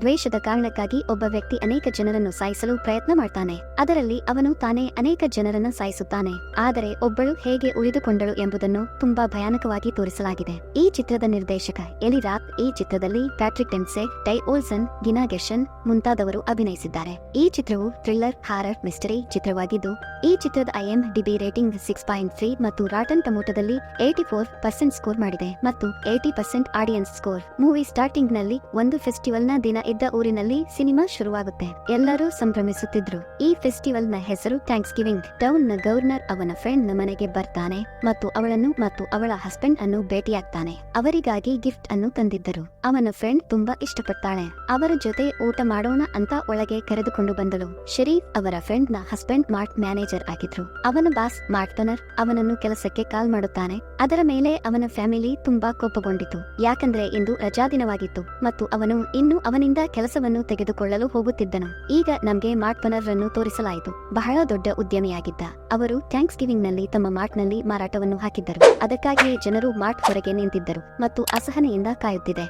ದ್ವೇಷದ ಕಾರಣಕ್ಕಾಗಿ ಒಬ್ಬ ವ್ಯಕ್ತಿ ಅನೇಕ ಜನರನ್ನು ಸಾಯಿಸಲು ಪ್ರಯತ್ನ ಮಾಡ್ತಾನೆ. ಅದರಲ್ಲಿ ಅವನು ತಾನೇ ಅನೇಕ ಜನರನ್ನು ಸಾಯಿಸುತ್ತಾನೆ. ಆದರೆ ಒಬ್ಬಳು ಹೇಗೆ ಉಳಿದುಕೊಂಡಳು ಎಂಬುದನ್ನು ತುಂಬಾ ಭಯಾನಕವಾಗಿ ತೋರಿಸಲಾಗಿದೆ. ಈ ಚಿತ್ರದ ನಿರ್ದೇಶಕ ಎಲಿ ಎಲಿರಾತ್ ಈ ಚಿತ್ರದಲ್ಲಿ Patrick Dempsey Ty Olsson, Gina Gershon ಮುಂತಾದವರು ಅಭಿನಯಿಸಿದ್ದಾರೆ. ಈ ಚಿತ್ರವು ಥ್ರಿಲ್ಲರ್, ಹಾರರ್, ಮಿಸ್ಟರಿ ಚಿತ್ರವಾಗಿದ್ದು, ಈ ಚಿತ್ರದ IM DB rating six point three ಮತ್ತು ರಾಟನ್ ಟಮೋಟದಲ್ಲಿ ಏಟಿ ಫೋರ್ ಪರ್ಸೆಂಟ್ ಸ್ಕೋರ್ ಮಾಡಿದೆ. ಮತ್ತು eighty percent audience score. Movie ಸ್ಟಾರ್ಟಿಂಗ್ನಲ್ಲಿ ಒಂದು ಫೆಸ್ಟಿವಲ್ನ ದಿನ ಇದ್ದ ಊರಿನಲ್ಲಿ ಸಿನಿಮಾ ಶುರುವಾಗುತ್ತೆ. ಎಲ್ಲರೂ ಸಂಭ್ರಮಿಸುತ್ತಿದ್ರು. ಈ ಫೆಸ್ಟಿವಲ್ನ ಹೆಸರು ಥ್ಯಾಂಕ್ಸ್ ಗಿವಿಂಗ್ ಟೌನ್ನ ಗವರ್ನರ್ ಅವನ ಫ್ರೆಂಡ್ನ ಮನೆಗೆ ಬರ್ತಾನೆ ಮತ್ತು ಅವಳನ್ನು ಮತ್ತು ಅವಳ ಹಸ್ಬೆಂಡ್ ಅನ್ನು ಭೇಟಿಯಾಗ್ತಾನೆ. ಅವರಿಗಾಗಿ ಗಿಫ್ಟ್ ಅನ್ನು ತಂದಿದ್ದರು. ಅವನ ಫ್ರೆಂಡ್ ತುಂಬಾ ಇಷ್ಟಪಡ್ತಾಳೆ. ಅವರ ಜೊತೆ ಊಟ ಮಾಡೋಣ ಅಂತ ಒಳಗೆ ಕರೆದುಕೊಂಡು ಬಂದಳು. ಶರೀಫ್ ಅವರ ಫ್ರೆಂಡ್ನ ಹಸ್ಬೆಂಡ್ ಮಾರ್ಟ್ ಮ್ಯಾನೇಜರ್ ಆಗಿದ್ರು. ಅವನ ಬಾಸ್ ಮಾರ್ಟನರ್ ಅವನನ್ನು ಕೆಲಸಕ್ಕೆ ಕಾಲ್ ಮಾಡುತ್ತಾನೆ. ಅದರ ಮೇಲೆ ಅವನ ಫ್ಯಾಮಿಲಿ ತುಂಬಾ ಕೋಪಗೊಂಡಿತು. ಯಾಕಂದ್ರೆ ಇಂದು ರಜಾದಿನವಾಗಿತ್ತು ಮತ್ತು ಅವನು ಇನ್ನು ಅವನಿಂದ ಕೆಲಸವನ್ನು ತೆಗೆದುಕೊಳ್ಳಲು ಹೋಗುತ್ತಿದ್ದನು. ಈಗ ನಮ್ಗೆ ಮಾರ್ಟ್ ರನ್ನು ತೋರಿಸಲಾಯಿತು. ಬಹಳ ದೊಡ್ಡ ಉದ್ಯಮಿಯಾಗಿದ್ದ ಅವರು ಥ್ಯಾಂಕ್ಸ್ ಗಿವಿಂಗ್ನಲ್ಲಿ ತಮ್ಮ ಮಾರ್ಟ್ನಲ್ಲಿ ಮಾರಾಟವನ್ನು ಹಾಕಿದ್ದರು. ಅದಕ್ಕಾಗಿಯೇ ಜನರು ಮಾರ್ಟ್ ಹೊರಗೆ ನಿಂತಿದ್ದರು ಮತ್ತು ಅಸಹನೆಯಿಂದ ಕಾಯುತ್ತಿದೆ.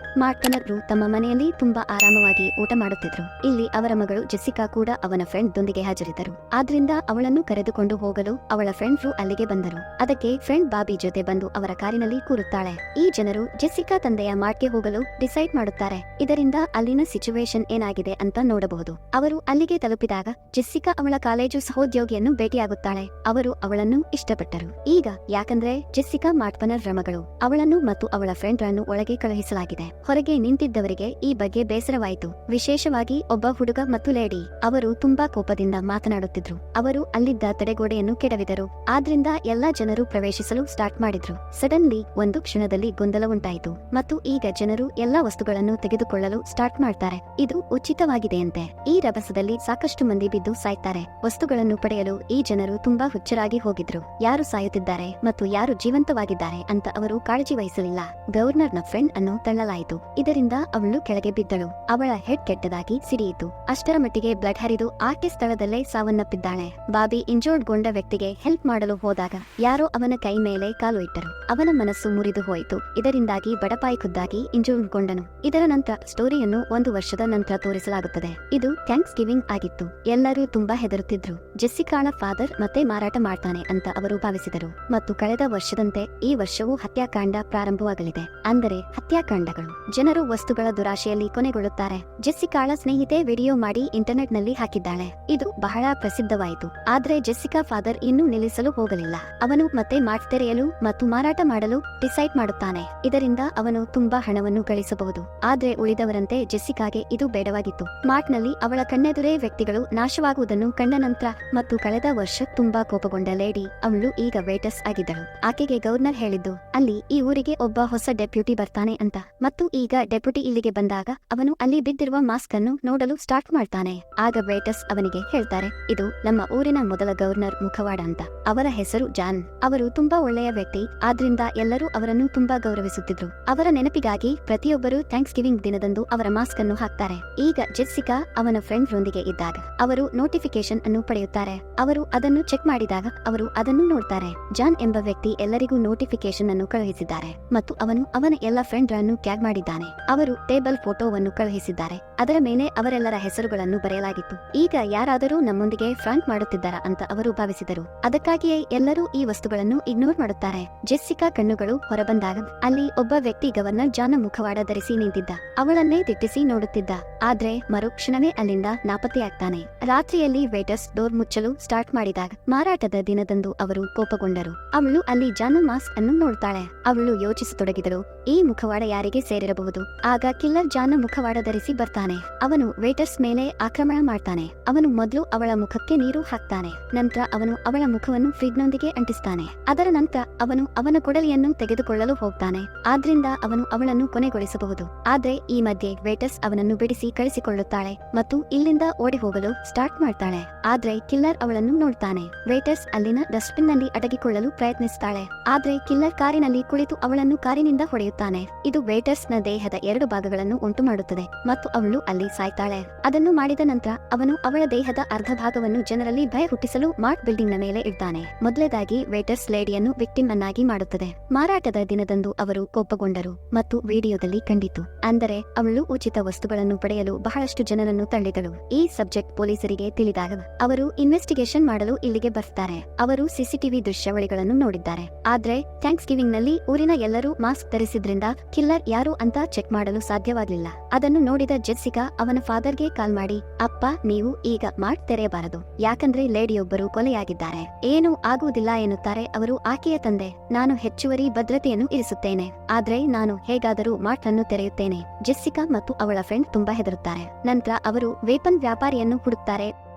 ರು ತಮ್ಮ ಮನೆಯಲ್ಲಿ ತುಂಬಾ ಆರಾಮವಾಗಿ ಊಟ ಮಾಡುತ್ತಿದ್ರು. ಇಲ್ಲಿ ಅವರ ಮಗಳು ಜೆಸ್ಸಿಕಾ ಕೂಡ ಅವನ ಫ್ರೆಂಡ್ ದೊಂದಿಗೆ ಹಾಜರಿದ್ದರು. ಆದ್ರಿಂದ ಅವಳನ್ನು ಕರೆದುಕೊಂಡು ಹೋಗಲು ಅವಳ ಫ್ರೆಂಡ್ ರು ಅಲ್ಲಿಗೆ ಬಂದರು. ಅದಕ್ಕೆ ಫ್ರೆಂಡ್ ಬಾಬಿ ಜೊತೆ ಬಂದು ಅವರ ಕಾರಿನಲ್ಲಿ ಕೂರುತ್ತಾಳೆ. ಈ ಜನರು ಜೆಸ್ಸಿಕಾ ತಂದೆಯ ಮಾರ್ಟ್ಗೆ ಹೋಗಲು ಡಿಸೈಡ್ ಮಾಡುತ್ತಾರೆ. ಇದರಿಂದ ಅಲ್ಲಿನ ಸಿಚುವೇಶನ್ ಏನಾಗಿದೆ ಅಂತ ನೋಡಬಹುದು. ಅವರು ಅಲ್ಲಿಗೆ ತಲುಪಿದಾಗ ಜೆಸ್ಸಿಕಾ ಅವಳ ಕಾಲೇಜು ಸಹೋದ್ಯೋಗಿಯನ್ನು ಭೇಟಿಯಾಗುತ್ತಾಳೆ. ಅವರು ಅವಳನ್ನು ಇಷ್ಟಪಟ್ಟರು. ಈಗ ಯಾಕಂದ್ರೆ ಜೆಸ್ಸಿಕಾ ಮಾಟ್ಪನರ್ ರಮಗಳು ಅವಳನ್ನು ಮತ್ತು ಅವಳ ಫ್ರೆಂಡ್ ರನ್ನು ಒಳಗೆ ಕಳುಹಿಸಲಾಗಿದೆ. ಹೊರಗೆ ನಿಂತಿದ್ದವರಿಗೆ ಈ ಬಗ್ಗೆ ಬೇಸರವಾಯಿತು. ವಿಶೇಷವಾಗಿ ಒಬ್ಬ ಹುಡುಗ ಮತ್ತು ಲೇಡಿ, ಅವರು ತುಂಬಾ ಕೋಪದಿಂದ ಮಾತನಾಡುತ್ತಿದ್ರು. ಅವರು ಅಲ್ಲಿದ್ದ ತಡೆಗೋಡೆಯನ್ನು ಕೆಡವಿದರು. ಆದ್ರಿಂದ ಎಲ್ಲಾ ಜನರು ಪ್ರವೇಶಿಸಲು ಸ್ಟಾರ್ಟ್ ಮಾಡಿದ್ರು. ಸಡನ್ಲಿ ಒಂದು ಕ್ಷಣದಲ್ಲಿ ಗೊಂದಲ ಉಂಟಾಯಿತು. ಮತ್ತು ಈಗ ಜನರು ಎಲ್ಲಾ ವಸ್ತುಗಳನ್ನು ತೆಗೆದುಕೊಳ್ಳಲು ಸ್ಟಾರ್ಟ್ ಮಾಡ್ತಾರೆ. ಇದು ಉಚಿತವಾಗಿದೆಯಂತೆ. ಈ ರಭಸದಲ್ಲಿ ಸಾಕಷ್ಟು ಮಂದಿ ಬಿದ್ದು ಸಾಯ್ತಾರೆ. ವಸ್ತುಗಳನ್ನು ಪಡೆಯಲು ಈ ಜನರು ತುಂಬಾ ಹುಚ್ಚರಾಗಿ ಹೋಗಿದ್ರು. ಯಾರು ಸಾಯುತ್ತಿದ್ದಾರೆ ಮತ್ತು ಯಾರು ಜೀವಂತವಾಗಿದ್ದಾರೆ ಅಂತ ಅವರು ಕಾಳಜಿ ವಹಿಸಲಿಲ್ಲ. ಗವರ್ನರ್ನ ಫ್ರೆಂಡ್ ಅನ್ನು ತಳ್ಳಲಾಯಿತು. ಇದರಿಂದ ಅವಳು ಕೆಳಗೆ ಬಿದ್ದಳು. ಅವಳ ಹೆಡ್ ಕೆಟ್ಟದಾಗಿ ಸಿಡಿಯಿತು. ಅಷ್ಟರ ಮಟ್ಟಿಗೆ ಬ್ಲಡ್ ಹರಿದು ಆಕೆ ಸ್ಥಳದಲ್ಲೇ ಸಾವನ್ನಪ್ಪಿದ್ದಾಳೆ. ಬಾಬಿ ಇಂಜೋರ್ಡ್ ಗೊಂಡ ವ್ಯಕ್ತಿಗೆ ಹೆಲ್ಪ್ ಮಾಡಲು ಹೋದಾಗ ಯಾರೋ ಅವನ ಕೈ ಮೇಲೆ ಕಾಲು ಇಟ್ಟರು. ಅವನ ಮನಸ್ಸು ಮುರಿದು ಹೋಯಿತು. ಇದರಿಂದಾಗಿ ಬಡಪಾಯಿ ಖುದ್ದಾಗಿ ಇಂಜೋರ್ಡ್ಗೊಂಡನು ಇದರ ನಂತರ ಸ್ಟೋರಿಯನ್ನು ಒಂದು ವರ್ಷದ ನಂತರ ತೋರಿಸಲಾಗುತ್ತದೆ. ಇದು ಥ್ಯಾಂಕ್ಸ್ ಗಿವಿಂಗ್ ಆಗಿತ್ತು. ಎಲ್ಲರೂ ತುಂಬಾ ಹೆದರುತ್ತಿದ್ರು. ಜೆಸ್ಸಿಕಾಳ ಫಾದರ್ ಮತ್ತೆ ಮಾರಾಟ ಮಾಡ್ತಾನೆ ಅಂತ ಅವರು ಭಾವಿಸಿದರು. ಮತ್ತು ಕಳೆದ ವರ್ಷದಂತೆ ಈ ವರ್ಷವೂ ಹತ್ಯಾಕಾಂಡ ಪ್ರಾರಂಭವಾಗಲಿದೆ. ಅಂದರೆ ಹತ್ಯಾಕಾಂಡಗಳು. ಜನರು ವಸ್ತುಗಳ ದುರಾಶೆಯಲ್ಲಿ ಕೊನೆಗೊಳ್ಳುತ್ತಾರೆ. ಜೆಸ್ಸಿಕಾಳ ಸ್ನೇಹಿತೆ ವಿಡಿಯೋ ಮಾಡಿ ಇಂಟರ್ನೆಟ್ನಲ್ಲಿ ಹಾಕಿದ್ದಾಳೆ. ಇದು ಬಹಳ ಪ್ರಸಿದ್ಧವಾಯಿತು. ಆದ್ರೆ ಜೆಸ್ಸಿಕಾ ಫಾದರ್ ಇನ್ನೂ ನಿಲ್ಲಿಸಲು ಹೋಗಲಿಲ್ಲ. ಅವನು ಮತ್ತೆ ಮಾರ್ಟ್ ತೆರೆಯಲು ಮತ್ತು ಮಾರಾಟ ಮಾಡಲು ಡಿಸೈಡ್ ಮಾಡುತ್ತಾನೆ. ಇದರಿಂದ ಅವನು ತುಂಬಾ ಹಣವನ್ನು ಗಳಿಸಬಹುದು. ಆದ್ರೆ ಉಳಿದವರಂತೆ ಜೆಸ್ಸಿಕಾಗೆ ಇದು ಬೇಡವಾಗಿತ್ತು. ಮಾರ್ಟ್ನಲ್ಲಿ ಅವಳ ಕಣ್ಣೆದುರೇ ವ್ಯಕ್ತಿಗಳು ನಾಶವಾಗುವುದನ್ನು ಕಂಡ ನಂತರ ಮತ್ತು ಕಳೆದ ವರ್ಷ ತುಂಬಾ ಕೋಪಗೊಂಡ ಲೇಡಿ, ಅವಳು ಈಗ ವೇಟಸ್ ಆಗಿದ್ದಳು. ಆಕೆಗೆ ಗವರ್ನರ್ ಹೇಳಿದ್ದು, ಅಲ್ಲಿ ಈ ಊರಿಗೆ ಒಬ್ಬ ಹೊಸ ಡೆಪ್ಯೂಟಿ ಬರ್ತಾನೆ ಅಂತ. ಮತ್ತು ಈಗ ಡೆಪ್ಯೂಟಿ ಇಲ್ಲಿಗೆ ಬಂದಾಗ ಅವನು ಅಲ್ಲಿ ಬಿದ್ದಿರುವ ಮಾಸ್ಕ್ ಅನ್ನು ನೋಡಲು ಸ್ಟಾರ್ಟ್ ಮಾಡ್ತಾನೆ. ಆಗ ವೇಟಸ್ ಅವನಿಗೆ ಹೇಳ್ತಾರೆ, ಇದು ನಮ್ಮ ಊರಿನ ಮೊದಲ ಗವರ್ನರ್ ಮುಖವಾಡ ಅಂತ. ಅವರ ಹೆಸರು ಜಾನ್. ಅವರು ತುಂಬಾ ಒಳ್ಳೆಯ ವ್ಯಕ್ತಿ, ಆದ್ರಿಂದ ಎಲ್ಲರೂ ಅವರನ್ನು ತುಂಬಾ ಗೌರವಿಸುತ್ತಿದ್ರು. ಅವರ ನೆನಪಿಗಾಗಿ ಪ್ರತಿಯೊಬ್ಬರು ಥ್ಯಾಂಕ್ಸ್ ಗಿವಿಂಗ್ ದಿನದಂದು ಅವರ ಮಾಸ್ಕ್ ಅನ್ನು ಹಾಕ್ತಾರೆ. ಈಗ ಜೆಸ್ಸಿಕಾ ಅವನ ಫ್ರೆಂಡ್ ರೊಂದಿಗೆ ಇದ್ದಾಗ ಅವರು ನೋಟಿಫಿಕೇಶನ್ ಅನ್ನು ಪಡೆಯುತ್ತಾರೆ. ಅವರು ಅದನ್ನು ಚೆಕ್ ಮಾಡಿದಾಗ ಅವರು ಅದನ್ನು ನೋಡ್ತಾರೆ. ಜಾನ್ ಎಂಬ ವ್ಯಕ್ತಿ ಎಲ್ಲರಿಗೂ ನೋಟಿಫಿಕೇಶನ್ ಅನ್ನು ಕಳುಹಿಸಿದ್ದಾರೆ ಮತ್ತು ಅವನು ಅವನ ಎಲ್ಲ ಫ್ರೆಂಡ್ ರನ್ನು ಟ್ಯಾಗ್ ಮಾಡಿದ್ದಾನೆ. ಅವರು ಟೇಬಲ್ ಫೋಟೋವನ್ನು ಕಳುಹಿಸಿದ್ದಾರೆ. ಅದರ ಮೇಲೆ ಅವರೆಲ್ಲರ ಹೆಸರುಗಳನ್ನು ಬರೆಯಲಾಗಿತ್ತು. ಈಗ ಯಾರಾದರೂ ನಮ್ಮೊಂದಿಗೆ ಫ್ರಾಂಕ್ ಮಾಡುತ್ತಿದ್ದಾರ ಅಂತ ಅವರು ಭಾವಿಸಿದರು. ಅದಕ್ಕಾಗಿಯೇ ಎಲ್ಲರೂ ಈ ವಸ್ತುಗಳನ್ನು ಇಗ್ನೋರ್ ಮಾಡುತ್ತಾರೆ. ಜೆಸ್ಸಿಕಾ ಕಣ್ಣುಗಳು ಹೊರಬಂದಾಗ ಅಲ್ಲಿ ಒಬ್ಬ ವ್ಯಕ್ತಿ ಗವರ್ನರ್ ಜಾನ ಮುಖವಾಡ ಧರಿಸಿ ನಿಂತಿದ್ದ. ಅವಳನ್ನೇ ದಿಟ್ಟಿಸಿ ನೋಡುತ್ತಿದ್ದ. ಆದ್ರೆ ಮರುಕ್ಷಣವೇ ಅಲ್ಲಿಂದ ನಾಪತ್ತೆಯಾಗ್ತಾನೆ. ರಾತ್ರಿಯಲ್ಲಿ ವೇಟರ್ಸ್ ಡೋರ್ ಮುಚ್ಚಲು ಸ್ಟಾರ್ಟ್ ಮಾಡಿದಾಗ ಮಾರಾಟದ ದಿನದಂದು ಅವರು ಕೋಪಗೊಂಡರು. ಅವಳು ಅಲ್ಲಿ ಜಾನು ಮಾಸ್ಕ್ ಅನ್ನು ನೋಡ್ತಾಳೆ. ಅವಳು ಯೋಚಿಸತೊಡಗಿದಳು. ಈ ಮುಖವಾಡ ಯಾರಿಗೆ ಸೇರಿರಬಹುದು? ಆಗ ಕಿಲ್ಲರ್ ಜಾನು ಮುಖವಾಡ ಧರಿಸಿ ಬರ್ತಾನೆ. ಅವನು ವೇಟರ್ಸ್ ಮೇಲೆ ಆಕ್ರಮಣ ಮಾಡ್ತಾನೆ. ಅವನು ಮೊದಲು ಅವಳ ಮುಖಕ್ಕೆ ನೀರು ಹಾಕ್ತಾನೆ. ನಂತರ ಅವನು ಅವಳ ಮುಖವನ್ನು ಫ್ರಿಡ್ನೊಂದಿಗೆ ಅಂಟಿಸ್ತಾನೆ. ಅದರ ನಂತರ ಅವನು ಅವನ ಕೊಡಲಿಯನ್ನು ತೆಗೆದುಕೊಳ್ಳಲು ಹೋಗ್ತಾನೆ. ಆದ್ರಿಂದ ಅವನು ಅವಳನ್ನು ಕೊನೆಗೊಳಿಸಬಹುದು. ಆದ್ರೆ ಈ ಮಧ್ಯೆ ವೇಟರ್ಸ್ ಅವನನ್ನು ಬಿಡಿಸಿ ಕಳಿಸಿಕೊಳ್ಳುತ್ತಾಳೆ ಮತ್ತು ಇಲ್ಲಿಂದ ಓಡಿ ಹೋಗಲು ಸ್ಟಾರ್ಟ್ ಮಾಡ್ತಾಳೆ. ಆದ್ರೆ ಕಿಲ್ಲರ್ ಅವಳನ್ನು ನೋಡ್ತಾನೆ. ವೇಟರ್ಸ್ ಅಲ್ಲಿನ ಡಸ್ಟ್ಬಿನ್ನಲ್ಲಿ ಅಡಗಿಕೊಳ್ಳಲು ಪ್ರಯತ್ನಿಸ್ತಾಳೆ. ಆದ್ರೆ ಕಿಲ್ಲರ್ ಕಾರಿನಲ್ಲಿ ಕುಳಿತು ಅವಳನ್ನು ಕಾರಿನಿಂದ ಹೊಡೆಯುತ್ತಾನೆ. ಇದು ವೇಟರ್ಸ್ನ ದೇಹದ ಎರಡು ಭಾಗಗಳನ್ನು ಉಂಟು ಮಾಡುತ್ತದೆ ಮತ್ತು ಅವಳು ಅಲ್ಲಿ ಸಾಯ್ತಾಳೆ. ಅದನ್ನು ಮಾಡಿದ ನಂತರ ಅವನು ಅವಳ ದೇಹದ ಅರ್ಧ ಭಾಗವನ್ನು ಜನರಲ್ಲಿ ಭಯ ಹುಟ್ಟಿಸಲು ಮಾರ್ಟ್ ಬಿಲ್ಡಿಂಗ್ನ ಮೇಲೆ ಇಡ್ತಾನೆ. ಮೊದಲೇದಾಗಿ ವೇಟರ್ಸ್ ಲೇಡಿಯನ್ನು ವಿಕ್ಟಿಮ್ ಅನ್ನಾಗಿ ಮಾಡುತ್ತದೆ. ಮಾರಾಟದ ದಿನದಂದು ಅವರು ಕೋಪಗೊಂಡರು ಮತ್ತು ವಿಡಿಯೋದಲ್ಲಿ ಕಂಡಿತು. ಅಂದರೆ ಅವಳು ಉಚಿತ ವಸ್ತುಗಳನ್ನು ಪಡೆಯಲು ಬಹಳಷ್ಟು ಜನರನ್ನು ತಳ್ಳಿದಳು. ಈ ಸಬ್ಜೆಕ್ಟ್ ಪೊಲೀಸರಿಗೆ ತಿಳಿದಾಗ ಅವರು ಇನ್ವೆಸ್ಟಿಗೇಷನ್ ಮಾಡಲು ಇಲ್ಲಿಗೆ ಬರ್ತಾರೆ ಅವರು ಸಿಸಿಟಿವಿ ದೃಶ್ಯಾವಳಿಗಳನ್ನು ನೋಡಿದ್ದಾರೆ. ಆದ್ರೆ ಥ್ಯಾಂಕ್ಸ್ ಗಿವಿಂಗ್ನಲ್ಲಿ ಊರಿನ ಎಲ್ಲರೂ ಮಾಸ್ಕ್ ಧರಿಸಿದ್ರಿಂದ ಕಿಲ್ಲರ್ ಯಾರು ಅಂತ ಚೆಕ್ ಮಾಡಲು ಸಾಧ್ಯವಾಗಲಿಲ್ಲ. ಅದನ್ನು ನೋಡಿದ ಜೆಸ್ಸಿಕಾ, ಅವನ ಫಾದರ್ಗೆ ಕಾಲ್ ಮಾಡಿ, ಅಪ್ಪ, ನೀವು ಈಗ ಮಾಡ್ ತೆರೆಯಬಾರದು. ಯಾಕಂದ್ರೆ ಲೇಡಿಯೊಬ್ಬರು ಕೊಲೆಯಾಗಿದ್ದಾರೆ. ಏನು ಆಗುವುದಿಲ್ಲ ಎನ್ನುತ್ತಾರೆ ಅವರು ಆಕೆಯ ತಂದೆ. ನಾನು ಹೆಚ್ಚುವರಿ ಭದ್ರತೆಯನ್ನು ಇರಿಸುತ್ತೇನೆ. ಆದ್ರೆ ನಾನು ಹೇಗಾದರೂ ಮಾರ್ಟ್ ಅನ್ನು ತೆರೆಯುತ್ತೇನೆ. ಜೆಸ್ಸಿಕಾ ಮತ್ತು ಅವಳ ಫ್ರೆಂಡ್ ತುಂಬಾ ಹೆದರುತ್ತಾರೆ. ನಂತರ ಅವರು ವೇಪನ್ ವ್ಯಾಪಾರಿಯನ್ನು ಹುಡುಕ್ತಾರೆ.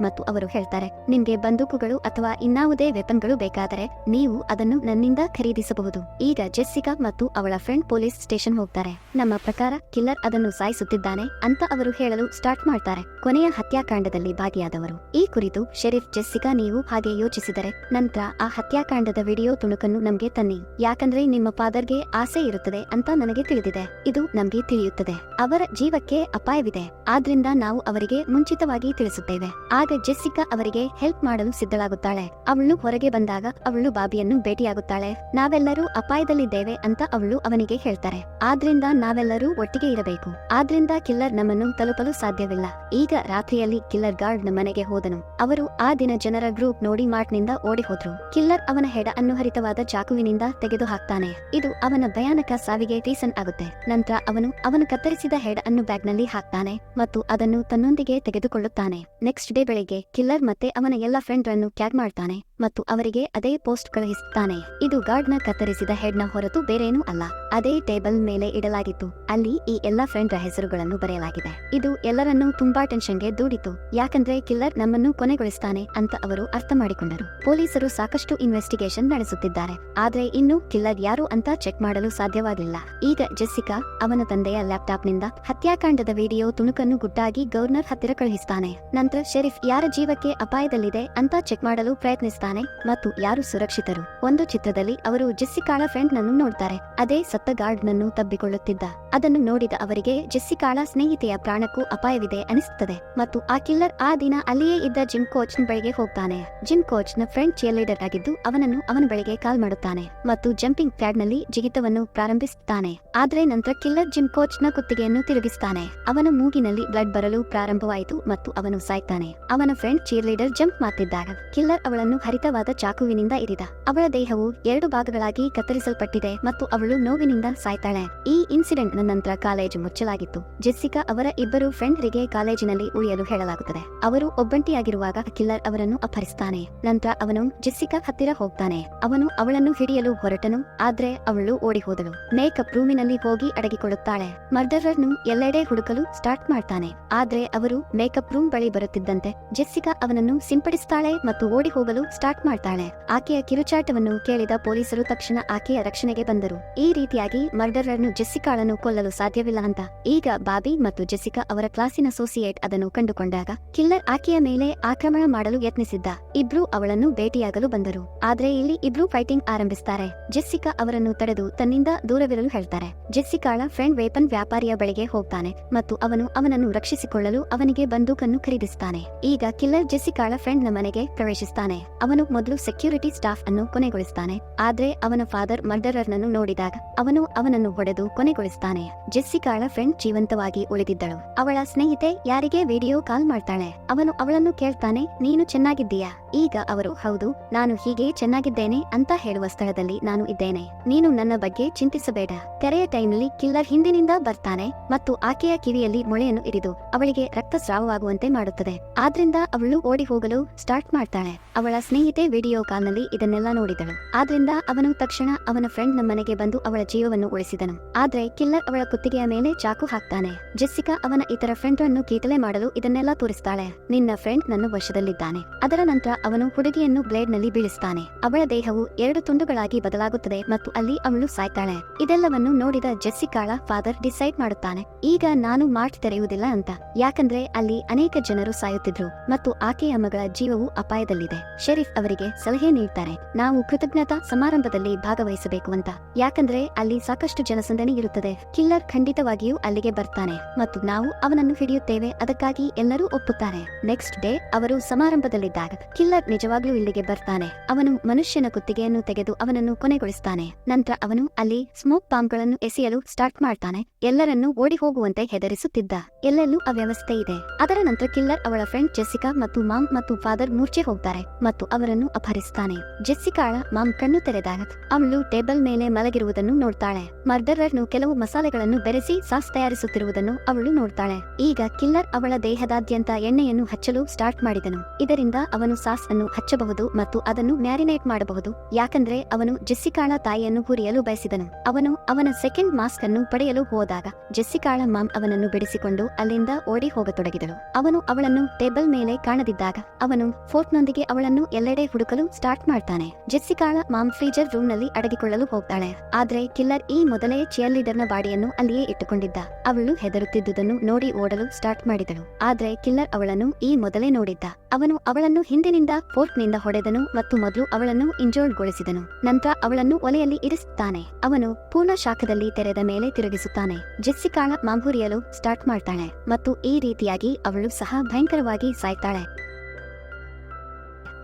ಮತ್ತು ಅವರು ಹೇಳ್ತಾರೆ ನಿಮ್ಗೆ ಬಂದೂಕುಗಳು ಅಥವಾ ಇನ್ನಾವುದೇ ವೆಪನ್ಗಳು ಬೇಕಾದರೆ ನೀವು ಅದನ್ನು ನನ್ನಿಂದ ಖರೀದಿಸಬಹುದು. ಈಗ ಜೆಸ್ಸಿಕಾ ಮತ್ತು ಅವಳ ಫ್ರೆಂಡ್ ಪೊಲೀಸ್ ಸ್ಟೇಷನ್ ಹೋಗ್ತಾರೆ. ನಮ್ಮ ಪ್ರಕಾರ ಕಿಲ್ಲರ್ ಅದನ್ನು ಸಾಯಿಸುತ್ತಿದ್ದಾನೆ ಅಂತ ಅವರು ಹೇಳಲು ಸ್ಟಾರ್ಟ್ ಮಾಡ್ತಾರೆ. ಕೊನೆಯ ಹತ್ಯಾಕಾಂಡದಲ್ಲಿ ಭಾಗಿಯಾದವರು. ಈ ಕುರಿತು ಶೆರೀಫ್ ಜೆಸ್ಸಿಕಾ ನೀವು ಹಾಗೆ ಯೋಚಿಸಿದರೆ, ನಂತರ ಆ ಹತ್ಯಾಕಾಂಡದ ವಿಡಿಯೋ ತುಣುಕನ್ನು ನಮ್ಗೆ ತನ್ನಿ. ಯಾಕಂದ್ರೆ ನಿಮ್ಮ ಫಾದರ್ಗೆ ಆಸೆ ಇರುತ್ತದೆ ಅಂತ ನನಗೆ ತಿಳಿದಿದೆ. ಇದು ನಮ್ಗೆ ತಿಳಿಯುತ್ತದೆ. ಅವರ ಜೀವಕ್ಕೆ ಅಪಾಯವಿದೆ. ಆದ್ರಿಂದ ನಾವು ಅವರಿಗೆ ಮುಂಚಿತವಾಗಿ ತಿಳಿಸುತ್ತೇವೆ. ಆಗ ಜೆಸ್ಸಿಕಾ ಅವರಿಗೆ ಹೆಲ್ಪ್ ಮಾಡಲು ಸಿದ್ಧಳಾಗುತ್ತಾಳೆ. ಅವಳು ಹೊರಗೆ ಬಂದಾಗ ಅವಳು ಬಾಬಿಯನ್ನು ಭೇಟಿಯಾಗುತ್ತಾಳೆ. ನಾವೆಲ್ಲರೂ ಅಪಾಯದಲ್ಲಿದ್ದೇವೆ ಅಂತ ಅವಳು ಅವನಿಗೆ ಹೇಳ್ತಾರೆ. ಆದ್ರಿಂದ ನಾವೆಲ್ಲರೂ ಒಟ್ಟಿಗೆ ಇರಬೇಕು. ಆದ್ರಿಂದ ಕಿಲ್ಲರ್ ನಮ್ಮನ್ನು ತಲುಪಲು ಸಾಧ್ಯವಿಲ್ಲ. ಈಗ ರಾತ್ರಿಯಲ್ಲಿ ಕಿಲ್ಲರ್ ಗಾರ್ಡ್ ಮನೆಗೆ ಹೋದನು. ಅವರು ಆ ದಿನ ಜನರ ಗ್ರೂಪ್ ನೋಡಿ ಮಾರ್ಟ್ನಿಂದ ಓಡಿ ಹೋದ್ರು ಕಿಲ್ಲರ್ ಅವನ ಹೆಡ ಅನ್ನು ಹರಿತವಾದ ಚಾಕುವಿನಿಂದ ತೆಗೆದು ಹಾಕ್ತಾನೆ ಇದು ಅವನ ಭಯಾನಕ ಸಾವಿಗೆ ರೀಸನ್ ಆಗುತ್ತೆ. ನಂತರ ಅವನು ಅವನು ಕತ್ತರಿಸಿದ ಹೆಡ್ ಅನ್ನು ಬ್ಯಾಗ್ನಲ್ಲಿ ಹಾಕ್ತಾನೆ ಮತ್ತು ಅದನ್ನು ತನ್ನೊಂದಿಗೆ ತೆಗೆದುಕೊಳ್ಳುತ್ತಾನೆ. ನೆಕ್ಸ್ಟ್ ಡೇ ಬೆಳಿಗ್ಗೆ ಕಿಲ್ಲರ್ ಮತ್ತೆ ಅವನ ಎಲ್ಲ ಫ್ರೆಂಡ್ ರನ್ನು ಕ್ಯಾಗ್ ಮಾಡ್ತಾನೆ. ಮತ್ತು ಅವರಿಗೆ ಅದೇ ಪೋಸ್ಟ್ ಕಳುಹಿಸುತ್ತಾನೆ. ಇದು ಗಾರ್ಡ್ನ ಕತ್ತರಿಸಿದ ಹೆಡ್ನ ಹೊರತು ಬೇರೇನೂ ಅಲ್ಲ. ಅದೇ ಟೇಬಲ್ ಮೇಲೆ ಇಡಲಾಗಿತ್ತು. ಅಲ್ಲಿ ಈ ಎಲ್ಲ ಫ್ರೆಂಡ್ ರ ಹೆಸರುಗಳನ್ನು ಬರೆಯಲಾಗಿದೆ. ಇದು ಎಲ್ಲರನ್ನೂ ತುಂಬಾ ಟೆನ್ಷನ್ಗೆ ದೂಡಿತು. ಯಾಕಂದ್ರೆ ಕಿಲ್ಲರ್ ನಮ್ಮನ್ನು ಕೊನೆಗೊಳಿಸ್ತಾನೆ ಅಂತ ಅವರು ಅರ್ಥ ಮಾಡಿಕೊಂಡರು. ಪೊಲೀಸರು ಸಾಕಷ್ಟು ಇನ್ವೆಸ್ಟಿಗೇಷನ್ ನಡೆಸುತ್ತಿದ್ದಾರೆ. ಆದ್ರೆ ಇನ್ನು ಕಿಲ್ಲರ್ ಯಾರು ಅಂತ ಚೆಕ್ ಮಾಡಲು ಸಾಧ್ಯವಾಗಿಲ್ಲ ಈಗ ಜೆಸ್ಸಿಕಾ, ಅವನ ತಂದೆಯ ಲ್ಯಾಪ್ಟಾಪ್ನಿಂದ ಹತ್ಯಾಕಾಂಡದ ವಿಡಿಯೋ ತುಣುಕನ್ನು ಗುಟ್ಟಾಗಿ ಗವರ್ನರ್ ಹತ್ತಿರ ಕಳುಹಿಸ್ತಾನೆ. ನಂತರ ಶೆರೀಫ್, ಯಾರ ಜೀವಕ್ಕೆ ಅಪಾಯದಲ್ಲಿದೆ ಅಂತ ಚೆಕ್ ಮಾಡಲು ಪ್ರಯತ್ನಿಸ್ತಾನೆ ಮತ್ತು ಯಾರು ಸುರಕ್ಷಿತರು? ಒಂದು ಚಿತ್ರದಲ್ಲಿ ಅವರು ಜೆಸ್ಸಿಕಾಳ ಫ್ರೆಂಡ್ ನನ್ನು ನೋಡ್ತಾರೆ. ಅದೇ ಸತ್ತ ಗಾರ್ಡ್ ನನ್ನು ತಬ್ಬಿಕೊಳ್ಳುತ್ತಿದ್ದ. ಅದನ್ನು ನೋಡಿದ ಅವರಿಗೆ ಜೆಸ್ಸಿಕಾಳ ಸ್ನೇಹಿತೆಯ ಪ್ರಾಣಕ್ಕೂ ಅಪಾಯವಿದೆ ಅನಿಸುತ್ತದೆ ಮತ್ತು ಆ ಕಿಲ್ಲರ್ ಆ ದಿನ ಅಲ್ಲಿಯೇ ಇದ್ದ ಜಿಮ್ ಕೋಚ್ ಬಳಿಗೆ ಹೋಗ್ತಾನೆ. ಜಿಮ್ ಕೋಚ್ನ ಫ್ರೆಂಡ್ ಚಿಯರ್ ಲೀಡರ್ ಆಗಿದ್ದು ಅವನನ್ನು ಅವನ ಬಳಿಗೆ ಕಾಲ್ ಮಾಡುತ್ತಾನೆ ಮತ್ತು ಜಂಪಿಂಗ್ ಪ್ಯಾಡ್ನಲ್ಲಿ ಜಿಗಿತವನ್ನು ಪ್ರಾರಂಭಿಸುತ್ತಾನೆ. ಆದ್ರೆ ನಂತರ ಕಿಲ್ಲರ್ ಜಿಮ್ ಕೋಚ್ನ ಕುತ್ತಿಗೆಯನ್ನು ತಿರುಗಿಸುತ್ತಾನೆ ಅವನ ಮೂಗಿನಲ್ಲಿ ಬ್ಲಡ್ ಬರಲು ಪ್ರಾರಂಭವಾಯಿತು ಮತ್ತು ಅವನು ಸಾಯ್ತಾನೆ. ಅವನ ಫ್ರೆಂಡ್ ಚೀರ್ ಲೀಡರ್ ಜಂಪ್ ಮಾಡ್ತಿದ್ದಾಗ ಕಿಲ್ಲರ್ ಅವಳನ್ನು ಹರಿತವಾದ ಚಾಕುವಿನಿಂದ ಇರಿದ. ಅವಳ ದೇಹವು ಎರಡು ಭಾಗಗಳಾಗಿ ಕತ್ತರಿಸಲ್ಪಟ್ಟಿದೆ ಮತ್ತು ಅವಳು ನೋವಿನಿಂದ ಸಾಯ್ತಾಳೆ. ಈ ಇನ್ಸಿಡೆಂಟ್ ನಂತರ ಕಾಲೇಜು ಮುಚ್ಚಲಾಗಿತ್ತು. ಜೆಸ್ಸಿಕಾ ಅವರ ಇಬ್ಬರು ಫ್ರೆಂಡ್ರಿಗೆ ಕಾಲೇಜಿನಲ್ಲಿ ಉಳಿಯಲು ಹೇಳಲಾಗುತ್ತದೆ. ಅವರು ಒಬ್ಬಂಟಿಯಾಗಿರುವಾಗ ಕಿಲ್ಲರ್ ಅವರನ್ನು ಅಪಹರಿಸುತ್ತಾನೆ ನಂತರ ಅವನು ಜೆಸ್ಸಿಕಾ ಹತ್ತಿರ ಹೋಗ್ತಾನೆ. ಅವನು ಅವಳನ್ನು ಹಿಡಿಯಲು ಹೊರಟನು, ಆದ್ರೆ ಅವಳು ಓಡಿ ಹೋದಳು ಮೇಕಪ್ ರೂಮಿನಲ್ಲಿ ಹೋಗಿ ಅಡಗಿಕೊಳ್ಳುತ್ತಾಳೆ. ಮರ್ಡರರ್ ನು ಎಲ್ಲೆಡೆ ಹುಡುಕಲು ಸ್ಟಾರ್ಟ್ ಮಾಡ್ತಾನೆ. ಆದ್ರೆ ಅವರು ಮೇಕಪ್ ರೂಮ್ ಬಳಿ ಬರುತ್ತಿದ್ದಂತೆ ಜೆಸ್ಸಿಕಾ ಅವನನ್ನು ಸಿಂಪಡಿಸ್ತಾಳೆ ಮತ್ತು ಓಡಿ ಹೋಗಲು ಸ್ಟಾರ್ಟ್ ಮಾಡ್ತಾಳೆ. ಆಕೆಯ ಕಿರುಚಾಟವನ್ನು ಕೇಳಿದ ಪೊಲೀಸರು ತಕ್ಷಣ ಆಕೆಯ ರಕ್ಷಣೆಗೆ ಬಂದರು. ಈ ರೀತಿಯಾಗಿ ಮರ್ಡರನ್ನು ಜೆಸ್ಸಿಕಾಳನ್ನು ಕೊಲ್ಲಲು ಸಾಧ್ಯವಿಲ್ಲ ಅಂತ. ಈಗ ಬಾಬಿ ಮತ್ತು ಜೆಸ್ಸಿಕಾ ಅವರ ಕ್ಲಾಸಿನ ಅಸೋಸಿಯೇಟ್ ಅದನ್ನು ಕಂಡುಕೊಂಡಾಗ ಕಿಲ್ಲರ್ ಆಕೆಯ ಮೇಲೆ ಆಕ್ರಮಣ ಮಾಡಲು ಯತ್ನಿಸಿದ್ದ. ಇಬ್ರು ಅವಳನ್ನು ಭೇಟಿಯಾಗಲು ಬಂದರು. ಆದ್ರೆ ಇಲ್ಲಿ ಇಬ್ರು ಫೈಟಿಂಗ್ ಆರಂಭಿಸ್ತಾರೆ. ಜೆಸ್ಸಿಕಾ ಅವರನ್ನು ತಡೆದು ತನ್ನಿಂದ ದೂರವಿರಲು ಹೇಳ್ತಾರೆ. ಜೆಸ್ಸಿಕಾಳ ಫ್ರೆಂಡ್ ವೇಪನ್ ವ್ಯಾಪಾರಿಯ ಬಳಿಗೆ ಹೋಗ್ತಾನೆ ಮತ್ತು ಅವನು ಅವನನ್ನು ರಕ್ಷಿಸಿಕೊಳ್ಳಲು ಅವನಿಗೆ ಬಂದೂಕನ್ನು ಖರೀದಿಸುತ್ತಾನೆ ಈಗ ಕಿಲ್ಲರ್ ಜೆಸ್ಸಿಕಾಳ ಫ್ರೆಂಡ್ನ ಮನೆಗೆ ಪ್ರವೇಶಿಸ್ತಾನೆ. ಅವನು ಮೊದಲು ಸೆಕ್ಯೂರಿಟಿ ಸ್ಟಾಫ್ ಅನ್ನು ಕೊನೆಗೊಳಿಸ್ತಾನೆ. ಆದ್ರೆ ಅವನ ಫಾದರ್ ಮರ್ಡರರ್ ನನ್ನು ನೋಡಿದಾಗ ಅವನು ಅವನನ್ನು ಹೊಡೆದು ಕೊನೆಗೊಳಿಸ್ತಾನೆ. ಜೆಸ್ಸಿಕಾಳ ಫ್ರೆಂಡ್ ಜೀವಂತವಾಗಿ ಉಳಿದಿದ್ದಳು. ಅವಳ ಸ್ನೇಹಿತೆ ಯಾರಿಗೆ ವಿಡಿಯೋ ಕಾಲ್ ಮಾಡ್ತಾಳೆ? ಅವನು ಅವಳನ್ನು ಕೇಳ್ತಾನೆ, ನೀನು ಚೆನ್ನಾಗಿದ್ದೀಯಾ? ಈಗ ಅವರು, ಹೌದು, ನಾನು ಹೀಗೆ ಚೆನ್ನಾಗಿದ್ದೇನೆ ಅಂತ ಹೇಳುವ ಸ್ಥಳದಲ್ಲಿ ನಾನು ಇದ್ದೇನೆ. ನೀನು ನನ್ನ ಬಗ್ಗೆ ಚಿಂತಿಸಬೇಡ. ತೆರೆಯ ಟೈಮ್ನಲ್ಲಿ ಕಿಲ್ಲರ್ ಹಿಂದಿನಿಂದ ಬರ್ತಾನೆ ಮತ್ತು ಆಕೆಯ ಕಿವಿಯಲ್ಲಿ ಮೊಳೆಯನ್ನು ಇರಿದು ಅವಳಿಗೆ ರಕ್ತಸ್ರಾವವಾಗುವಂತೆ ಮಾಡುತ್ತದೆ. ಆದ್ರಿಂದ ಅವಳು ಓಡಿ ಹೋಗಲು ಸ್ಟಾರ್ಟ್ ಮಾಡ್ತಾಳೆ. ಅವಳ ಸ್ನೇಹಿತೆ ವಿಡಿಯೋ ಕಾಲ್ನಲ್ಲಿ ಇದನ್ನೆಲ್ಲ ನೋಡಿದಳು. ಆದ್ರಿಂದ ಅವನು ತಕ್ಷಣ ಅವನ ಫ್ರೆಂಡ್ ನಮ್ಮ ಮನೆಗೆ ಬಂದು ಅವಳ ಜೀವವನ್ನು ಉಳಿಸಿದನು. ಆದ್ರೆ ಕಿಲ್ಲರ್ ಅವಳ ಕುತ್ತಿಗೆಯ ಮೇಲೆ ಚಾಕು ಹಾಕ್ತಾನೆ. ಜೆಸ್ಸಿಕಾ ಅವನ ಇತರ ಫ್ರೆಂಡ್ ಅನ್ನು ಕೀಟಲೆ ಮಾಡಲು ಇದನ್ನೆಲ್ಲ ತೋರಿಸ್ತಾಳೆ. ನಿನ್ನ ಫ್ರೆಂಡ್ ನನ್ನ ವಶದಲ್ಲಿದ್ದಾನೆ. ಅದರ ನಂತರ ಅವನು ಹುಡುಗಿಯನ್ನು ಬ್ಲೇಡ್ನಲ್ಲಿ ಬೀಳಿಸ್ತಾನೆ. ಅವಳ ದೇಹವು ಎರಡು ತುಂಡುಗಳಾಗಿ ಬದಲಾಗುತ್ತದೆ ಮತ್ತು ಅಲ್ಲಿ ಅವಳು ಸಾಯ್ತಾಳೆ. ಇದೆಲ್ಲವನ್ನು ನೋಡಿದ ಜೆಸ್ಸಿಕಾಳ ಫಾದರ್ ಡಿಸೈಡ್ ಮಾಡುತ್ತಾನೆ, ಈಗ ನಾನು ಮಾರ್ಟ್ ತೆರೆಯುವುದಿಲ್ಲ ಅಂತ. ಯಾಕಂದ್ರೆ ಅಲ್ಲಿ ಅನೇಕ ಜನರು ಸಾಯುತ್ತಿದ್ರು ಮತ್ತು ಆಕೆಯ ಮಗಳ ಜೀವವು ಅಪಾಯದಲ್ಲಿದೆ. ಶೆರೀಫ್ ಅವರಿಗೆ ಸಲಹೆ ನೀಡ್ತಾರೆ. ನಾವು ಕೃತಜ್ಞತಾ ಸಮಾರಂಭದಲ್ಲಿ ಭಾಗವಹಿಸಬೇಕು ಅಂತ. ಯಾಕಂದ್ರೆ ಅಲ್ಲಿ ಸಾಕಷ್ಟು ಜನಸಂದಣಿ ಇರುತ್ತದೆ. ಕಿಲ್ಲರ್ ಖಂಡಿತವಾಗಿಯೂ ಅಲ್ಲಿಗೆ ಬರ್ತಾನೆ. ಮತ್ತು ನಾವು ಅವನನ್ನು ಹಿಡಿಯುತ್ತೇವೆ. ಅದಕ್ಕಾಗಿ ಎಲ್ಲರೂ ಒಪ್ಪುತ್ತಾರೆ. ನೆಕ್ಸ್ಟ್ ಡೇ ಅವರು ಸಮಾರಂಭದಲ್ಲಿದ್ದಾಗ ಕಿಲ್ಲರ್ ನಿಜವಾಗ್ಲೂ ಇಲ್ಲಿಗೆ ಬರ್ತಾನೆ. ಅವನು ಮನುಷ್ಯನ ಕುತ್ತಿಗೆಯನ್ನು ತೆಗೆದು ಅವನನ್ನು ಕೊನೆಗೊಳಿಸ್ತಾನೆ. ನಂತರ ಅವನು ಅಲ್ಲಿ ಸ್ಮೋಕ್ ಬಾಂಬ್ಗಳನ್ನು ಎಸೆಯಲು ಸ್ಟಾರ್ಟ್ ಮಾಡ್ತಾನೆ. ಎಲ್ಲರನ್ನು ಓಡಿ ಹೋಗುವಂತೆ ಹೆದರಿಸುತ್ತಿದ್ದ. ಎಲ್ಲೆಲ್ಲೂ ಅವ್ಯವಸ್ಥೆ ಇದೆ. ಅದರ ನಂತರ ಕಿಲ್ಲರ್ ಅವಳ ಫ್ರೆಂಡ್ ಜೆಸಿಕಾ ಮತ್ತು ಮಾಮ್ ಮತ್ತು ಫಾದರ್ ಮೂರ್ಛೆ ಹೋಗ್ತಾರೆ. ಮತ್ತು ಅವರನ್ನು ಅಪಹರಿಸ್ತಾನೆ ಜೆಸ್ಸಿಕಾಳ ಮಾಮ್ ಕಣ್ಣು ತೆರೆದಾಗ ಅವಳು ಟೇಬಲ್ ಮೇಲೆ ಮಲಗಿರುವುದನ್ನು ನೋಡ್ತಾಳೆ. ಮರ್ಡರರ್ನು ಕೆಲವು ಮಸಾಲೆಗಳನ್ನು ಬೆರೆಸಿ ಸಾಸ್ ತಯಾರಿಸುತ್ತಿರುವುದನ್ನು ಅವಳು ನೋಡ್ತಾಳೆ. ಈಗ ಕಿಲ್ಲರ್ ಅವಳ ದೇಹದಾದ್ಯಂತ ಎಣ್ಣೆಯನ್ನು ಹಚ್ಚಲು ಸ್ಟಾರ್ಟ್ ಮಾಡಿದನು. ಇದರಿಂದ ಅವನು ಸಾಸ್ ಅನ್ನು ಹಚ್ಚಬಹುದು ಮತ್ತು ಅದನ್ನು ಮ್ಯಾರಿನೇಟ್ ಮಾಡಬಹುದು. ಯಾಕಂದ್ರೆ ಅವನು ಜೆಸ್ಸಿಕಾಳ ತಾಯಿಯನ್ನು ಹುರಿಯಲು ಬಯಸಿದನು. ಅವನು ಅವನ ಸೆಕೆಂಡ್ ಮಾಸ್ಕ್ ಅನ್ನು ಪಡೆಯಲು ಹೋದಾಗ ಜೆಸ್ಸಿಕಾಳ ಮಾಮ್ ಅವನನ್ನು ಬಿಡಿಸಿಕೊಂಡು ಅಲ್ಲಿಂದ ಓಡಿ ಹೋಗತೊಡಗಿದಳು. ಅವನು ಅವಳನ್ನು ಟೇಬಲ್ ಮೇಲೆ ಕಾಣದಿದ್ದಾಗ ಅವನು ಫೋರ್ಟ್ನೊಂದಿಗೆ ಅವಳನ್ನು ಎಲ್ಲೆಡೆ ಹುಡುಕಲು ಸ್ಟಾರ್ಟ್ ಮಾಡ್ತಾನೆ. ಜೆಸ್ಸಿಕಾಳ ಮಾಮ್ ಫ್ರೀಜರ್ ರೂಮ್ನಲ್ಲಿ ಅಡಗಿಕೊಳ್ಳಲು ಹೋಗ್ತಾಳೆ. ಆದ್ರೆ ಕಿಲ್ಲರ್ ಈ ಮೊದಲೇ ಚಿಯರ್ ಲೀಡರ್ನ ಬಾಡಿಯನ್ನು ಅಲ್ಲಿಯೇ ಇಟ್ಟುಕೊಂಡಿದ್ದ. ಅವಳು ಹೆದರುತ್ತಿದ್ದುದನ್ನು ನೋಡಿ ಓಡಲು ಸ್ಟಾರ್ಟ್ ಮಾಡಿದಳು. ಆದ್ರೆ ಕಿಲ್ಲರ್ ಅವಳನ್ನು ಈ ಮೊದಲೇ ನೋಡಿದ್ದ. ಅವನು ಅವಳನ್ನು ಹಿಂದಿನಿಂದ ಫೋರ್ಕ್ನಿಂದ ಹೊಡೆದನು ಮತ್ತು ಮೊದಲು ಅವಳನ್ನು ಇಂಜೋರ್ಡ್ಗೊಳಿಸಿದನು. ನಂತರ ಅವಳನ್ನು ಒಲೆಯಲ್ಲಿ ಇರಿಸುತ್ತಾನೆ. ಅವನು ಪೂರ್ಣ ಶಾಖದಲ್ಲಿ ತೆರೆದ ಮೇಲೆ ತಿರುಗಿಸುತ್ತಾನೆ. ಜೆಸ್ಸಿಕಾಳ ಮಾಂಬುರಿಯಲು ಸ್ಟಾರ್ಟ್ ಮಾಡ್ತಾಳೆ ಮತ್ತು ಈ ರೀತಿಯಾಗಿ ಅವಳು ಸಹ ಭಯಂಕರವಾಗಿ ಸಾಯ್ತಾಳೆ.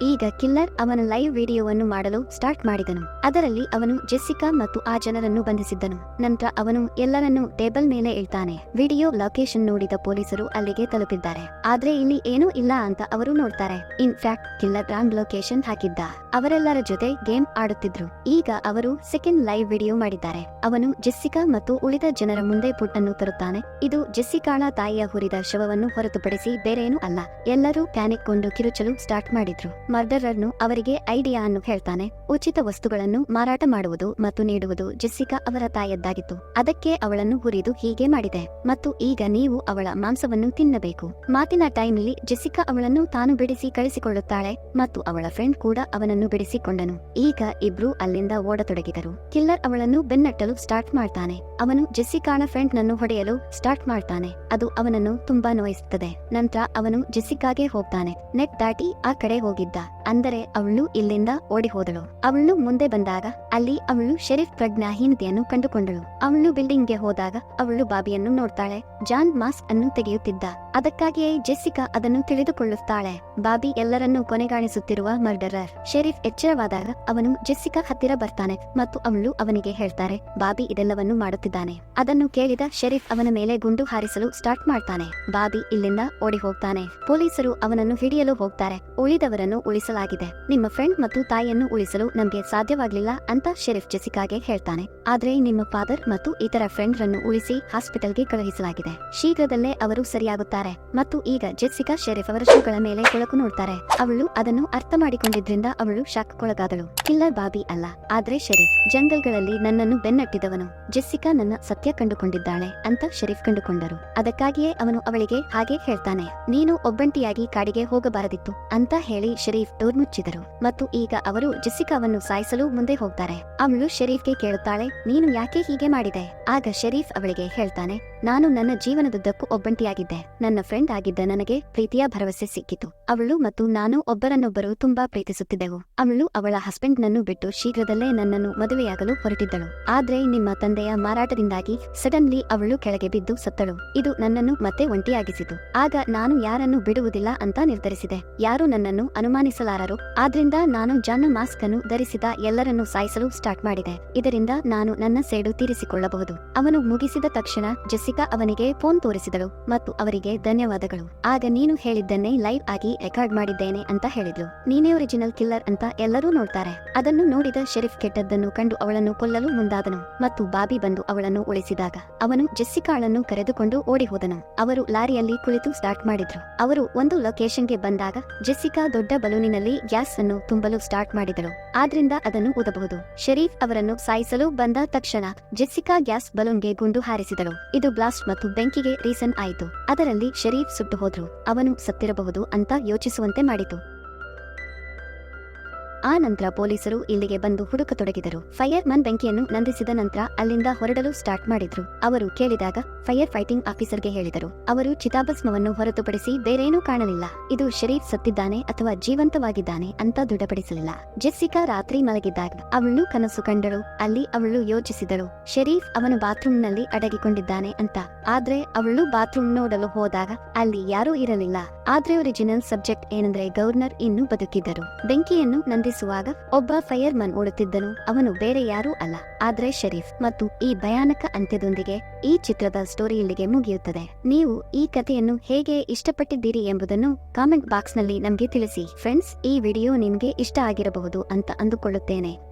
ಈಗ ಕಿಲ್ಲರ್ ಅವನ ಲೈವ್ ವಿಡಿಯೋವನ್ನು ಮಾಡಲು ಸ್ಟಾರ್ಟ್ ಮಾಡಿದನು. ಅದರಲ್ಲಿ ಅವನು ಜೆಸ್ಸಿಕಾ ಮತ್ತು ಆ ಜನರನ್ನು ಬಂಧಿಸಿದ್ದನು. ನಂತರ ಅವನು ಎಲ್ಲರನ್ನೂ ಟೇಬಲ್ ಮೇಲೆ ಇಳ್ತಾನೆ ವಿಡಿಯೋ ಲೊಕೇಶನ್ ನೋಡಿದ ಪೊಲೀಸರು ಅಲ್ಲಿಗೆ ತಲುಪಿದ್ದಾರೆ. ಆದ್ರೆ ಇಲ್ಲಿ ಏನೂ ಇಲ್ಲ ಅಂತ ಅವರು ನೋಡ್ತಾರೆ. In fact killer wrong location ಹಾಕಿದ್ದ. ಅವರೆಲ್ಲರ ಜೊತೆ ಗೇಮ್ ಆಡುತ್ತಿದ್ರು. ಈಗ ಅವರು ಸೆಕೆಂಡ್ ಲೈವ್ ವಿಡಿಯೋ ಮಾಡಿದ್ದಾರೆ. ಅವನು ಜೆಸ್ಸಿಕಾ ಮತ್ತು ಉಳಿದ ಜನರ ಮುಂದೆ ಪುಟ್ಟನ್ನು ತರುತ್ತಾನೆ. ಇದು ಜೆಸ್ಸಿಕಾಳ ತಾಯಿಯ ಹುರಿದ ಶವವನ್ನು ಹೊರತುಪಡಿಸಿ ಬೇರೇನೂ ಅಲ್ಲ. ಎಲ್ಲರೂ ಪ್ಯಾನಿಕ್ ಕೊಂಡು ಕಿರುಚಲು ಸ್ಟಾರ್ಟ್ ಮಾಡಿದ್ರು. ಮರ್ಡರರ್ನು ಅವರಿಗೆ ಐಡಿಯಾ ಅನ್ನು ಹೇಳ್ತಾನೆ. ಉಚಿತ ವಸ್ತುಗಳನ್ನು ಮಾರಾಟ ಮಾಡುವುದು ಮತ್ತು ನೀಡುವುದು ಜೆಸ್ಸಿಕಾ ಅವರ ತಾಯದ್ದಾಗಿತ್ತು. ಅದಕ್ಕೆ ಅವಳನ್ನು ಹುರಿದು ಹೀಗೆ ಮಾಡಿದೆ. ಮತ್ತು ಈಗ ನೀವು ಅವಳ ಮಾಂಸವನ್ನು ತಿನ್ನಬೇಕು. ಮಾತಿನ ಟೈಮ್ಲಿ ಜೆಸ್ಸಿಕಾ ಅವಳನ್ನು ತಾನು ಬಿಡಿಸಿ ಕಳಿಸಿಕೊಳ್ಳುತ್ತಾಳೆ ಮತ್ತು ಅವಳ ಫ್ರೆಂಡ್ ಕೂಡ ಅವನನ್ನು ಬಿಡಿಸಿಕೊಂಡನು. ಈಗ ಇಬ್ರು ಅಲ್ಲಿಂದ ಓಡತೊಡಗಿದರು. ಕಿಲ್ಲರ್ ಅವಳನ್ನು ಬೆನ್ನಟ್ಟಲು ಸ್ಟಾರ್ಟ್ ಮಾಡ್ತಾನೆ. ಅವನು ಜೆಸ್ಸಿಕಾಳ ಫ್ರೆಂಡ್ ನನ್ನು ಹೊಡೆಯಲು ಸ್ಟಾರ್ಟ್ ಮಾಡ್ತಾನೆ. ಅದು ಅವನನ್ನು ತುಂಬಾ ನೋಯಿಸುತ್ತದೆ. ನಂತರ ಅವನು ಜೆಸ್ಸಿಕಾಗೆ ಹೋಗ್ತಾನೆ. ನೆಟ್ ದಾಟಿ ಆ ಕಡೆ ಹೋಗಿದ್ದ. ಅಂದರೆ ಅವಳು ಇಲ್ಲಿಂದ ಓಡಿ ಹೋದಳು ಅವಳು ಮುಂದೆ ಬಂದಾಗ ಅಲ್ಲಿ ಅವಳು ಶೆರೀಫ್ ಪ್ರಜ್ಞಾಹೀನತೆಯನ್ನು ಕಂಡುಕೊಂಡಳು. ಅವಳು ಬಿಲ್ಡಿಂಗ್ಗೆ ಹೋದಾಗ ಅವಳು ಬಾಬಿಯನ್ನು ನೋಡ್ತಾಳೆ. ಜಾನ್ ಮಾಸ್ಕ್ ಅನ್ನು ತೆಗೆಯುತ್ತಿದ್ದ. ಅದಕ್ಕಾಗಿಯೇ ಜೆಸ್ಸಿಕಾ ಅದನ್ನು ತಿಳಿದುಕೊಳ್ಳುತ್ತಾಳೆ. ಬಾಬಿ ಎಲ್ಲರನ್ನೂ ಕೊನೆಗಾಣಿಸುತ್ತಿರುವ ಮರ್ಡರರ್. ಶೆರೀಫ್ ಎಚ್ಚರವಾದಾಗ ಅವನು ಜೆಸ್ಸಿಕಾ ಹತ್ತಿರ ಬರ್ತಾನೆ ಮತ್ತು ಅವಳು ಅವನಿಗೆ ಹೇಳ್ತಾರೆ, ಬಾಬಿ ಇದೆಲ್ಲವನ್ನು ಮಾಡುತ್ತಿದ್ದಾನೆ. ಅದನ್ನು ಕೇಳಿದ ಶೆರೀಫ್ ಅವನ ಮೇಲೆ ಗುಂಡು ಹಾರಿಸಲು ಸ್ಟಾರ್ಟ್ ಮಾಡ್ತಾನೆ. ಬಾಬಿ ಇಲ್ಲಿಂದ ಓಡಿ ಹೋಗ್ತಾನೆ ಪೊಲೀಸರು ಅವನನ್ನು ಹಿಡಿಯಲು ಹೋಗ್ತಾರೆ. ಉಳಿದವರನ್ನು ಉಳಿಸಲಾಗಿದೆ. ನಿಮ್ಮ ಫ್ರೆಂಡ್ ಮತ್ತು ತಾಯಿಯನ್ನು ಉಳಿಸಲು ನಮಗೆ ಸಾಧ್ಯವಾಗಲಿಲ್ಲ ಅಂತ ಶೆರೀಫ್ ಜೆಸಿಕಾಗೆ ಹೇಳ್ತಾನೆ. ಆದ್ರೆ ನಿಮ್ಮ ಫಾದರ್ ಮತ್ತು ಇತರ ಫ್ರೆಂಡ್ ರನ್ನು ಉಳಿಸಿ ಹಾಸ್ಪಿಟಲ್ಗೆ ಕಳುಹಿಸಲಾಗಿದೆ. ಶೀಘ್ರದಲ್ಲೇ ಅವರು ಸರಿಯಾಗುತ್ತಾರೆ ಮತ್ತು ಈಗ ಜೆಸಿಕಾ ಶೆರೀಫ್ ಅವರ ಶೂಗಳ ಮೇಲೆ ಕೊಳಕು ನೋಡ್ತಾರೆ. ಅವಳು ಅದನ್ನು ಅರ್ಥ ಮಾಡಿಕೊಂಡಿದ್ರಿಂದ ಅವಳು ಶಾಕ್ಕೊಳಗಾದಳು ಕಿಲ್ಲರ್ ಬಾಬಿ ಅಲ್ಲ. ಆದ್ರೆ ಶೆರೀಫ್ ಜಂಗಲ್ಗಳಲ್ಲಿ ನನ್ನನ್ನು ಬೆನ್ನಟ್ಟಿದವನು. ಜೆಸ್ಸಿಕಾ ನನ್ನ ಸತ್ಯ ಕಂಡುಕೊಂಡಿದ್ದಾಳೆ ಅಂತ ಶರೀಫ್ ಕಂಡುಕೊಂಡರು. ಅದಕ್ಕಾಗಿಯೇ ಅವನು ಅವಳಿಗೆ ಹಾಗೆ ಹೇಳ್ತಾನೆ. ನೀನು ಒಬ್ಬಂಟಿಯಾಗಿ ಕಾಡಿಗೆ ಹೋಗಬಾರದಿತ್ತು ಅಂತ ಹೇಳಿ ಶರೀಫ್ ಡೋರ್ ಮುಚ್ಚಿದರು ಮತ್ತು ಈಗ ಅವರು ಜೆಸಿಕಾವನ್ನು ಸಾಯಿಸಲು ಮುಂದೆ ಹೋಗ್ತಾರೆ. ಅವಳು ಶರೀಫ್ಗೆ ಕೇಳುತ್ತಾಳೆ, ನೀನು ಯಾಕೆ ಹೀಗೆ ಮಾಡಿದೆ? ಆಗ ಶರೀಫ್ ಅವಳಿಗೆ ಹೇಳ್ತಾನೆ ನಾನು ನನ್ನ ಜೀವನದುದ್ದಕ್ಕೂ ಒಬ್ಬಂಟಿಯಾಗಿದ್ದೆ. ನನ್ನ ಫ್ರೆಂಡ್ ಆಗಿದ್ದ ನನಗೆ ಪ್ರೀತಿಯ ಭರವಸೆ ಸಿಕ್ಕಿತು. ಅವಳು ಮತ್ತು ನಾನು ಒಬ್ಬರನ್ನೊಬ್ಬರು ತುಂಬಾ ಪ್ರೀತಿಸುತ್ತಿದ್ದೆವು. ಅವಳು ಅವಳ ಹಸ್ಬೆಂಡ್ ನನ್ನು ಬಿಟ್ಟು ಶೀಘ್ರದಲ್ಲೇ ನನ್ನನ್ನು ಮದುವೆಯಾಗಲು ಹೊರಟಿದ್ದಳು. ಆದ್ರೆ ನಿಮ್ಮ ತಂದೆಯ ಮಾರಾಟದಿಂದಾಗಿ ಸಡನ್ಲಿ ಅವಳು ಕೆಳಗೆ ಬಿದ್ದು ಸತ್ತಳು. ಇದು ನನ್ನನ್ನು ಮತ್ತೆ ಒಂಟಿಯಾಗಿಸಿತು. ಆಗ ನಾನು ಯಾರನ್ನು ಬಿಡುವುದಿಲ್ಲ ಅಂತ ನಿರ್ಧರಿಸಿದೆ. ಯಾರು ನನ್ನನ್ನು ಅನುಮಾನಿಸಲಾರರು. ಆದ್ರಿಂದ ನಾನು ಜಾನ್ನ ಮಾಸ್ಕ್ ಅನ್ನು ಧರಿಸಿದ ಎಲ್ಲರನ್ನು ಸಾಯಿಸಲು ಸ್ಟಾರ್ಟ್ ಮಾಡಿದೆ. ಇದರಿಂದ ನಾನು ನನ್ನ ಸೇಡು ತೀರಿಸಿಕೊಳ್ಳಬಹುದು. ಅವನು ಮುಗಿಸಿದ ತಕ್ಷಣ ಜೆಸ್ಸಿಕಾ ಅವನಿಗೆ ಫೋನ್ ತೋರಿಸಿದಳು ಮತ್ತು ಅವರಿಗೆ ಧನ್ಯವಾದಗಳು. ಆಗ ನೀನು ಹೇಳಿದ್ದನ್ನೇ ಲೈವ್ ಆಗಿ ರೆಕಾರ್ಡ್ ಮಾಡಿದ್ದೇನೆ ಅಂತ ಹೇಳಿದ್ಲು. ನೀನೇ ಒರಿಜಿನಲ್ ಕಿಲ್ಲರ್ ಅಂತ ಎಲ್ಲರೂ ನೋಡ್ತಾರೆ. ಅದನ್ನು ನೋಡಿದ ಶರೀಫ್ ಕೆಟ್ಟದ್ದನ್ನು ಕಂಡು ಅವಳನ್ನು ಕೊಲ್ಲಲು ಮುಂದಾದನು ಮತ್ತು ಬಾಬಿ ಬಂದು ಅವಳನ್ನು ಉಳಿಸಿದಾಗ ಅವನು ಜೆಸ್ಸಿಕಾಳನ್ನು ಕರೆದುಕೊಂಡು ಓಡಿ ಹೋದನು ಅವರು ಲಾರಿಯಲ್ಲಿ ಕುಳಿತು ಸ್ಟಾರ್ಟ್ ಮಾಡಿದ್ರು. ಅವರು ಒಂದು ಲೊಕೇಶನ್ಗೆ ಬಂದಾಗ ಜೆಸ್ಸಿಕಾ ದೊಡ್ಡ ಬಲೂನಿನಲ್ಲಿ ಗ್ಯಾಸ್ ಅನ್ನು ತುಂಬಲು ಸ್ಟಾರ್ಟ್ ಮಾಡಿದಳು. ಆದ್ರಿಂದ ಅದನ್ನು ಊದಬಹುದು. ಶರೀಫ್ ಅವರನ್ನು ಸಾಯಿಸಲು ಬಂದ ತಕ್ಷಣ ಜೆಸ್ಸಿಕಾ ಗ್ಯಾಸ್ ಬಲೂನ್ಗೆ ಗುಂಡು ಹಾರಿಸಿದಳು. ಇದು ಬ್ಲಾಸ್ಟ್ ಮತ್ತು ಬೆಂಕಿಗೆ ರೀಸನ್ ಆಯಿತು. ಅದರಲ್ಲಿ ಶರೀಫ್ ಸುಟ್ಟು ಹೋದ್ರು. ಅವನು ಸತ್ತಿರಬಹುದು ಅಂತ ಯೋಚಿಸುವಂತೆ ಮಾಡಿತು. ಆ ನಂತರ ಪೊಲೀಸರು ಇಲ್ಲಿಗೆ ಬಂದು ಹುಡುಕತೊಡಗಿದರು. ಫೈರ್ ಮನ್ ಬೆಂಕಿಯನ್ನು ನಂದಿಸಿದ ನಂತರ ಅಲ್ಲಿಂದ ಹೊರಡಲು ಸ್ಟಾರ್ಟ್ ಮಾಡಿದ್ರು. ಅವರು ಕೇಳಿದಾಗ ಫೈರ್ ಫೈಟಿಂಗ್ ಆಫೀಸರ್ಗೆ ಹೇಳಿದರು. ಅವರು ಚಿತಾಭಸ್ಮವನ್ನು ಹೊರತುಪಡಿಸಿ ಬೇರೇನೂ ಕಾಣಲಿಲ್ಲ. ಇದು ಶರೀಫ್ ಸತ್ತಿದ್ದಾನೆ ಅಥವಾ ಜೀವಂತವಾಗಿದ್ದಾನೆ ಅಂತ ದೃಢಪಡಿಸಲಿಲ್ಲ. ಜೆಸ್ಸಿಕಾ ರಾತ್ರಿ ಮಲಗಿದ್ದಾಗ ಅವಳು ಕನಸು ಕಂಡಳು. ಅಲ್ಲಿ ಅವಳು ಯೋಚಿಸಿದಳು. ಶರೀಫ್ ಅವನು ಬಾತ್ರೂಮ್ನಲ್ಲಿ ಅಡಗಿಕೊಂಡಿದ್ದಾನೆ ಅಂತ. ಆದ್ರೆ ಅವಳು ಬಾತ್ರೂಮ್ ನೋಡಲು ಹೋದಾಗ ಅಲ್ಲಿ ಯಾರೂ ಇರಲಿಲ್ಲ. ಆದ್ರೆ ಒರಿಜಿನಲ್ ಸಬ್ಜೆಕ್ಟ್ ಏನಂದ್ರೆ ಗವರ್ನರ್ ಇನ್ನೂ ಬದುಕಿದ್ದರು. ಬೆಂಕಿಯನ್ನು ನಂದಿಸುವಾಗ ಒಬ್ಬ ಫೈರ್ ಮನ್ ಓಡುತ್ತಿದ್ದನು. ಅವನು ಬೇರೆ ಯಾರೂ ಅಲ್ಲ, ಆದ್ರೆ ಶರೀಫ್. ಮತ್ತು ಈ ಭಯಾನಕ ಅಂತ್ಯದೊಂದಿಗೆ ಈ ಚಿತ್ರದ ಸ್ಟೋರಿ ಇಲ್ಲಿಗೆ ಮುಗಿಯುತ್ತದೆ. ನೀವು ಈ ಕಥೆಯನ್ನು ಹೇಗೆ ಇಷ್ಟಪಟ್ಟಿದ್ದೀರಿ ಎಂಬುದನ್ನು ಕಾಮೆಂಟ್ ಬಾಕ್ಸ್ನಲ್ಲಿ ನಮಗೆ ತಿಳಿಸಿ. ಫ್ರೆಂಡ್ಸ್ ಈ ವಿಡಿಯೋ ನಿಮ್ಗೆ ಇಷ್ಟ ಆಗಿರಬಹುದು ಅಂತ ಅಂದುಕೊಳ್ಳುತ್ತೇನೆ.